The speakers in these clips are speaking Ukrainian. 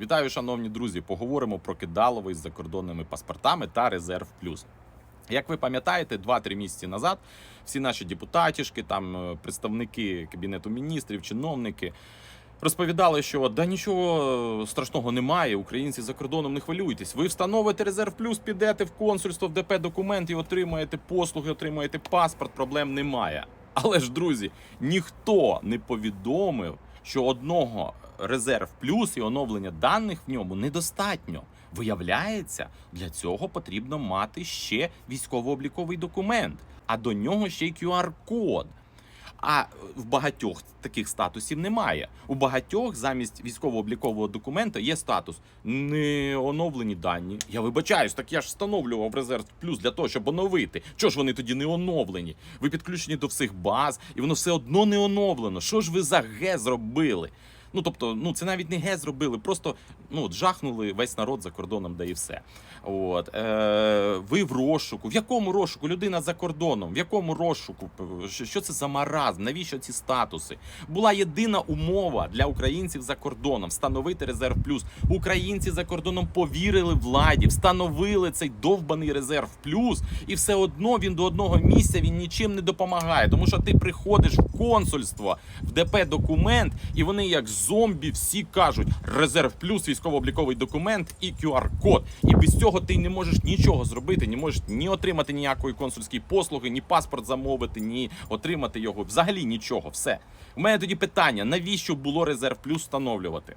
Вітаю, шановні друзі! Поговоримо про кидалово із закордонними паспортами та резерв плюс. Як ви пам'ятаєте, 2-3 місяці назад всі наші депутатішки, там е, представники кабінету міністрів, чиновники розповідали, що да нічого страшного немає. Українці за кордоном не хвилюйтесь. Ви встановите резерв плюс, підете в консульство, в ДП документ і отримаєте послуги, отримаєте паспорт. Проблем немає. Але ж, друзі, ніхто не повідомив, що одного резерв плюс і оновлення даних в ньому недостатньо. Виявляється, для цього потрібно мати ще військово-обліковий документ, а до нього ще й QR-код. А в багатьох таких статусів немає. У багатьох замість військово-облікового документа є статус не оновлені дані. Я вибачаюсь, так я ж встановлював резерв плюс для того, щоб оновити. Чого ж вони тоді не оновлені? Ви підключені до всіх баз, і воно все одно не оновлено. Що ж ви за ге зробили? Ну тобто, ну це навіть не ге зробили, просто ну от жахнули весь народ за кордоном, да і все. От е, ви в розшуку. В якому розшуку? Людина за кордоном? В якому розшуку? Що це за маразм? Навіщо ці статуси? Була єдина умова для українців за кордоном встановити резерв плюс. Українці за кордоном повірили владі, встановили цей довбаний резерв плюс, і все одно він до одного місця він нічим не допомагає. Тому що ти приходиш в консульство, в ДП документ, і вони як зомбі всі кажуть: резерв плюс, військово-обліковий документ і QR-код. І без цього ти не можеш нічого зробити, не можеш ні отримати ніякої консульської послуги, ні паспорт замовити, ні отримати його. Взагалі нічого. Все. У мене тоді питання: навіщо було резерв плюс встановлювати?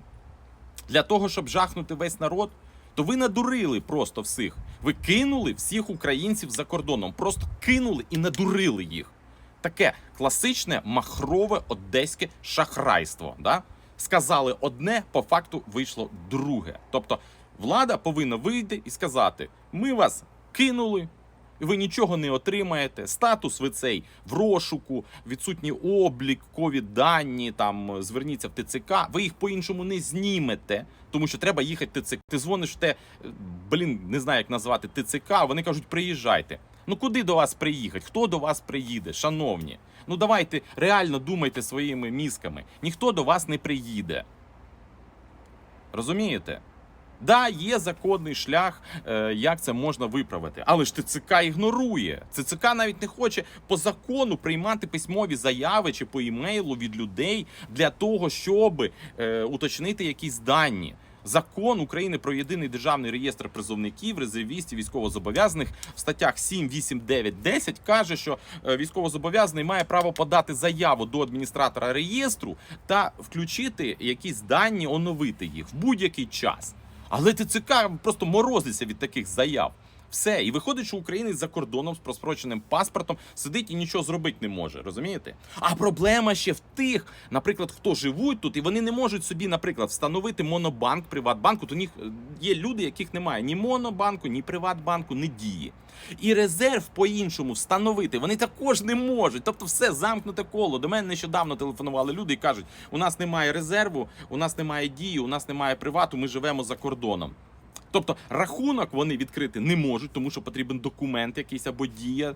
Для того, щоб жахнути весь народ. То ви надурили просто всіх. Ви кинули всіх українців за кордоном. Просто кинули і надурили їх. Таке класичне махрове одеське шахрайство. Да? Сказали одне, по факту вийшло друге. Тобто влада повинна вийти і сказати: ми вас кинули. Ви нічого не отримаєте. Статус ви цей в розшуку, відсутній облік, ковід дані. Там зверніться в ТЦК. Ви їх по-іншому не знімете, тому що треба їхати в ТЦК. Ти дзвониш те, блін, не знаю, як назвати ТЦК. Вони кажуть, приїжджайте. Ну куди до вас приїхати? Хто до вас приїде, шановні? Ну давайте реально думайте своїми мізками. Ніхто до вас не приїде. Розумієте? Да, є законний шлях, е, як це можна виправити, але ж ТЦК ігнорує. ТЦК навіть не хоче по закону приймати письмові заяви чи по імейлу від людей для того, щоб е, уточнити якісь дані. Закон України про єдиний державний реєстр призовників, резервістів, військовозобов'язаних в статтях 7, 8, 9, 10 каже, що е, військовозобов'язаний має право подати заяву до адміністратора реєстру та включити якісь дані, оновити їх в будь-який час. Але ТЦК просто морозиться від таких заяв. Все, і виходить, що українець за кордоном з просроченим паспортом сидить і нічого зробити не може. Розумієте? А проблема ще в тих, наприклад, хто живуть тут, і вони не можуть собі, наприклад, встановити монобанк, Приватбанку. То них е, є люди, яких немає ні монобанку, ні Приватбанку, ні дії. І резерв по-іншому встановити вони також не можуть. Тобто, все замкнуте коло. До мене нещодавно телефонували люди і кажуть: у нас немає резерву, у нас немає дії, у нас немає привату. Ми живемо за кордоном. Тобто рахунок вони відкрити не можуть, тому що потрібен документ якийсь або дія.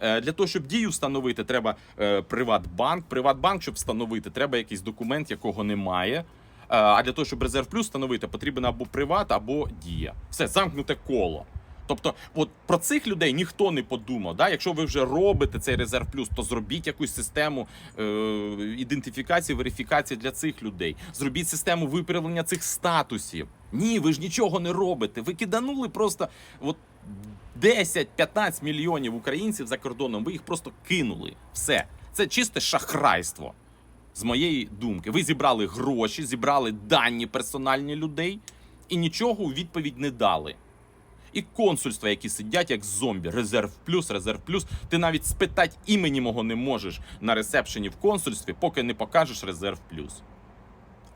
Е, Для того, щоб дію встановити, треба е, Приватбанк. Приватбанк, щоб встановити, треба якийсь документ, якого немає. Е, А для того, щоб резерв плюс встановити, потрібен або приват, або дія. Все замкнуте коло. Тобто, от про цих людей ніхто не подумав. Да? Якщо ви вже робите цей резерв плюс, то зробіть якусь систему е, ідентифікації, верифікації для цих людей. Зробіть систему виправлення цих статусів. Ні, ви ж нічого не робите. Ви киданули просто от 10-15 мільйонів українців за кордоном. Ви їх просто кинули. Все, це чисте шахрайство. З моєї думки, ви зібрали гроші, зібрали дані персональні людей і нічого у відповідь не дали. І консульства, які сидять як зомбі, резерв плюс, резерв плюс. Ти навіть спитати імені мого не можеш на ресепшені в консульстві, поки не покажеш резерв плюс.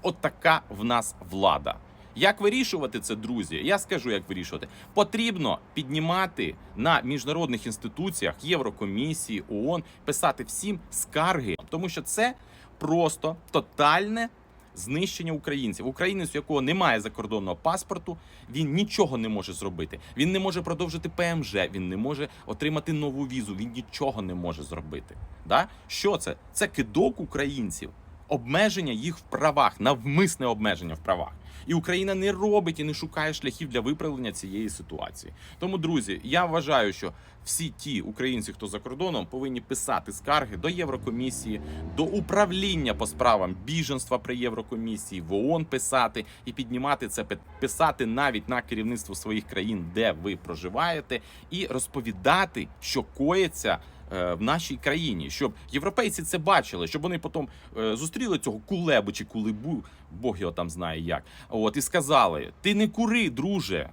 От така в нас влада. Як вирішувати це, друзі? Я скажу, як вирішувати. Потрібно піднімати на міжнародних інституціях Єврокомісії, ООН, писати всім скарги, тому що це просто тотальне знищення українців. Українець, у якого немає закордонного паспорту, він нічого не може зробити. Він не може продовжити ПМЖ, він не може отримати нову візу. Він нічого не може зробити. Да? Що це? Це кидок українців. Обмеження їх в правах, навмисне обмеження в правах. І Україна не робить і не шукає шляхів для виправлення цієї ситуації. Тому, друзі, я вважаю, що всі ті українці, хто за кордоном, повинні писати скарги до Єврокомісії, до управління по справам біженства при Єврокомісії, в ООН писати і піднімати це пи- писати навіть на керівництво своїх країн, де ви проживаєте, і розповідати, що коїться в нашій країні, щоб європейці це бачили, щоб вони потім е, зустріли цього кулебу чи кулебу, Бог його там знає як. От і сказали: ти не кури, друже.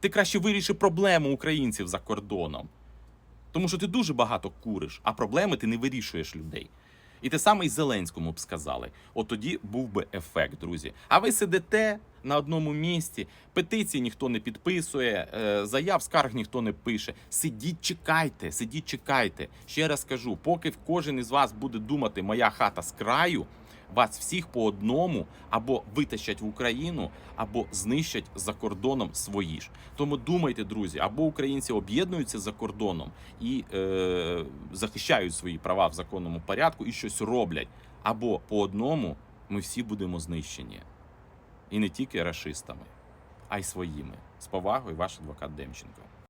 Ти краще виріши проблему українців за кордоном. Тому що ти дуже багато куриш, а проблеми ти не вирішуєш людей. І те саме й Зеленському б сказали. От тоді був би ефект, друзі. А ви сидите на одному місці, петиції ніхто не підписує, е, заяв скарг ніхто не пише. Сидіть, чекайте, сидіть, чекайте. Ще раз кажу, поки кожен із вас буде думати, моя хата з краю, вас всіх по одному або витащать в Україну, або знищать за кордоном свої ж. Тому думайте, друзі, або українці об'єднуються за кордоном і е, захищають свої права в законному порядку і щось роблять, або по одному ми всі будемо знищені. І не тільки расистами, а й своїми. З повагою, ваш адвокат Демченко.